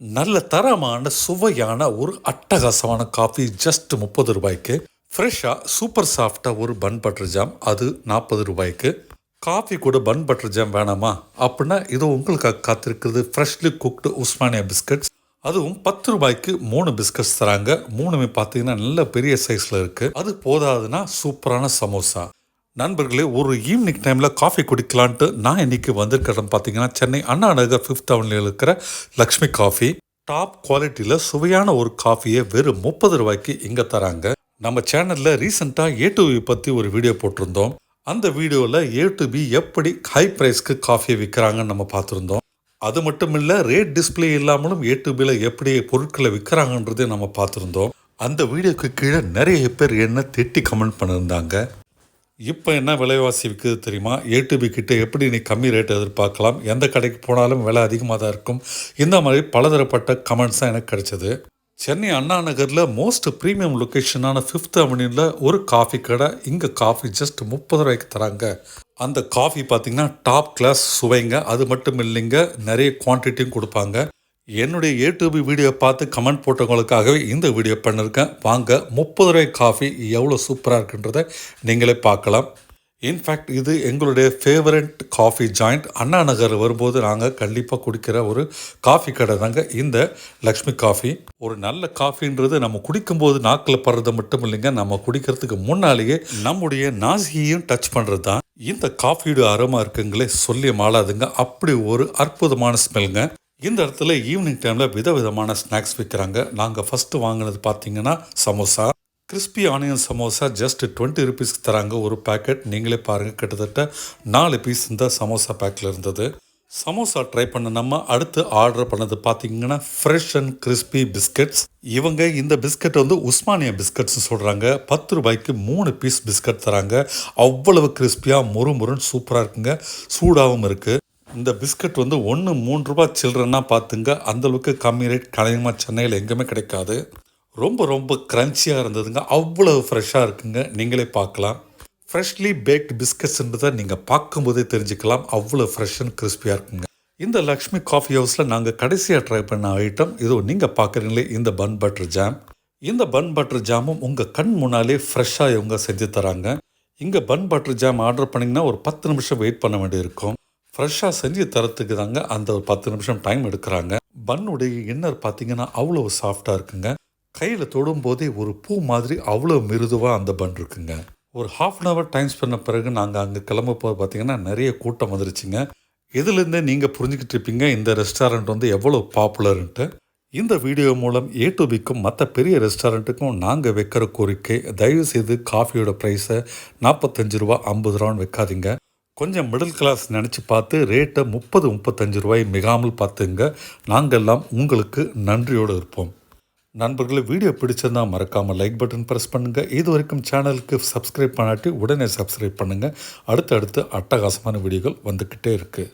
நல்ல தரமான சுவையான ஒரு அட்டகாசமான காஃபி ஜஸ்ட் முப்பது ரூபாய்க்கு. ஃப்ரெஷ்ஷாக சூப்பர் சாஃப்டாக ஒரு பன் பட்டர் ஜாம் அது நாற்பது ரூபாய்க்கு. காஃபி கூட பன் பட்டர் ஜாம் வேணாமா? அப்படின்னா இது உங்களுக்காக காத்திருக்கிறது ஃப்ரெஷ்லி குக்டு உஸ்மானியா பிஸ்கட்ஸ் அதுவும் பத்து ரூபாய்க்கு மூணு பிஸ்கட்ஸ் தராங்க. மூணுமே பார்த்தீங்கன்னா நல்ல பெரிய சைஸில் இருக்குது அது போதாதுன்னா சூப்பரான சமோசா. நண்பர்களே ஒரு ஈவினிங் டைமில் காஃபி குடிக்கலான்ட்டு நான் இன்னைக்கு வந்திருக்கிறேன் பார்த்தீங்கன்னா சென்னை அண்ணா நகர் ஃபிஃப்த் அவனில் இருக்கிற லக்ஷ்மி காஃபி டாப் குவாலிட்டியில் சுவையான ஒரு காஃபியை வெறும் முப்பது ரூபாய்க்கு இங்கே தராங்க. நம்ம சேனலில் ரீசெண்டாக ஏ டு பி பற்றி ஒரு வீடியோ போட்டிருந்தோம். அந்த வீடியோவில் ஏ டு பி எப்படி ஹை ப்ரைஸ்க்கு காஃபியை விற்கிறாங்கன்னு நம்ம பார்த்துருந்தோம். அது மட்டும் இல்லை ரேட் டிஸ்ப்ளே இல்லாமலும் ஏ டு பியில் எப்படி பொருட்களை விற்கிறாங்கன்றதை நம்ம பார்த்துருந்தோம். அந்த வீடியோக்கு கீழே நிறைய பேர் என்ன திட்டி கமெண்ட் பண்ணியிருந்தாங்க இப்போ என்ன விலைவாசி விற்குது தெரியுமா? ஏடிபி கிட்ட எப்படி நீ கம்மி ரேட் எதிர்பார்க்கலாம்? எந்த கடைக்கு போனாலும் விலை அதிகமாக தான் இருக்கும். இந்த மாதிரி பலதரப்பட்ட கமெண்ட்ஸ் தான் எனக்கு கிடைச்சது. சென்னை அண்ணா நகரில் மோஸ்ட் ப்ரீமியம் லொக்கேஷனான ஃபிஃப்த் அவென்யூவில் ஒரு காஃபி கடை இங்கே காஃபி ஜஸ்ட் முப்பது ரூபாய்க்கு தராங்க. அந்த காஃபி பார்த்தீங்கன்னா டாப் கிளாஸ் சுவைங்க. அது மட்டும் இல்லைங்க நிறைய குவான்டிட்டியும் கொடுப்பாங்க. என்னுடைய யூடியூப் வீடியோ பார்த்து கமெண்ட் போட்டவங்களுக்காகவே இந்த வீடியோ பண்ணியிருக்கேன் வாங்க முப்பது ரூபாய் காஃபி எவ்வளோ சூப்பராக இருக்குன்றதை நீங்களே பார்க்கலாம். இன்ஃபேக்ட் இது எங்களுடைய favourite coffee joint Anna Nagar வரும்போது நாங்கள் கண்டிப்பாக குடிக்கிற ஒரு காஃபி கடை தாங்க இந்த லக்ஷ்மி காஃபி ஒரு நல்ல காஃபின்றது நம்ம குடிக்கும்போது நாக்கில் படுறது மட்டும் இல்லைங்க. நம்ம குடிக்கிறதுக்கு முன்னாலேயே நம்முடைய நாசியையும் டச் பண்ணுறது தான். இந்த காஃபியோட அருமா இருக்குங்களே சொல்லி மாளாதுங்க. அப்படி ஒரு அற்புதமான ஸ்மெல்ங்க இந்த இடத்துல ஈவினிங் டைமில் விதவிதமான ஸ்நாக்ஸ் விற்கிறாங்க நாங்கள் ஃபஸ்ட்டு வாங்கினது பார்த்தீங்கன்னா samosa. Crispy onion samosa just twenty ருபீஸ்க்கு தராங்க. ஒரு பேக்கெட் நீங்களே பாருங்கள் கிட்டத்தட்ட நாலு பீஸ் இந்த சமோசா பேக்கில் இருந்தது. சமோசா ட்ரை பண்ண நம்ம அடுத்து ஆர்டர் பண்ணது பார்த்தீங்கன்னா ஃப்ரெஷ் அண்ட் கிறிஸ்பி பிஸ்கட்ஸ் இவங்க இந்த பிஸ்கட் வந்து உஸ்மானியா பிஸ்கட்ஸ் சொல்கிறாங்க பத்து ரூபாய்க்கு மூணு பீஸ் பிஸ்கட் தராங்க. அவ்வளவு கிறிஸ்பியாக முறு முருன்னு சூப்பராக இருக்குங்க. சூடாகவும் இருக்குது இந்த பிஸ்கட் வந்து ஒன்று மூன்று ரூபா சில்லறன்னா பார்த்துங்க அந்தளவுக்கு கம்மி ரேட் கலையமாக சென்னையில் எங்கேயுமே கிடைக்காது. ரொம்ப ரொம்ப க்ரன்ச்சியாக இருந்ததுங்க. அவ்வளவு ஃப்ரெஷ்ஷாக இருக்குங்க. நீங்களே பார்க்கலாம். ஃப்ரெஷ்லி பேக்டு பிஸ்கட்ஸ்ன்றதை நீங்கள் பார்க்கும்போதே தெரிஞ்சுக்கலாம். அவ்வளோ ஃப்ரெஷ் அண்ட் கிறிஸ்பியாக இருக்குங்க. இந்த லக்ஷ்மி காஃபி ஹவுஸில் நாங்கள் கடைசியாக ட்ரை பண்ண ஐட்டம் இதோ நீங்கள் பார்க்குறீங்களே இந்த பன் பட்டர் ஜாம் இந்த பன் பட்டர் ஜாமும் உங்கள் கண் முன்னாலே ஃப்ரெஷ்ஷாக இவங்க செஞ்சு தராங்க. இங்கே பன் பட்டர் ஜாம் ஆர்டர் பண்ணிங்கன்னா ஒரு பத்து நிமிஷம் வெயிட் பண்ண வேண்டியிருக்கும். ஃப்ரெஷ்ஷாக செஞ்சு தரத்துக்கு தாங்க அந்த ஒரு பத்து நிமிஷம் டைம் எடுக்கிறாங்க. பன்னுடைய இன்னர் பார்த்தீங்கன்னா அவ்வளோ சாஃப்டாக இருக்குங்க. கையில் தொடும்போதே ஒரு பூ மாதிரி அவ்வளோ மிருதுவாக அந்த பன் இருக்குங்க. ஒரு ஹாஃப் அன் ஹவர் டைம் பண்ண பிறகு நாங்கள் அங்கே கிளம்ப போது பார்த்தீங்கன்னா நிறைய கூட்டம் வந்துருச்சுங்க. இதுலேருந்தே நீங்கள் புரிஞ்சுக்கிட்டு இருப்பீங்க இந்த ரெஸ்டாரண்ட் வந்து எவ்வளோ பாப்புலர்ன்ட்டு இந்த வீடியோ மூலம் ஏ டு பிக்கும் மற்ற பெரிய ரெஸ்டாரண்ட்டுக்கும் நாங்கள் வைக்கிற கோரிக்கை தயவு செய்து காஃபியோட ப்ரைஸை நாற்பத்தஞ்சு ரூபா ஐம்பது ரூபான்னு வைக்காதீங்க. கொஞ்சம் மிடில் கிளாஸ் நினச்சி பார்த்து ரேட்டை முப்பது முப்பத்தஞ்சு ரூபாய் மிகாமல் பார்த்துங்க. நாங்கள்லாம் உங்களுக்கு நன்றியோடு இருப்போம். நண்பர்களே வீடியோ பிடிச்சிருந்தா மறக்காமல் லைக் பட்டன் ப்ரெஸ் பண்ணுங்கள் இது வரைக்கும் சேனலுக்கு சப்ஸ்கிரைப் பண்ணாட்டி உடனே சப்ஸ்கிரைப் பண்ணுங்கள் அடுத்தடுத்து அட்டகாசமான வீடியோகள் வந்துக்கிட்டே இருக்குது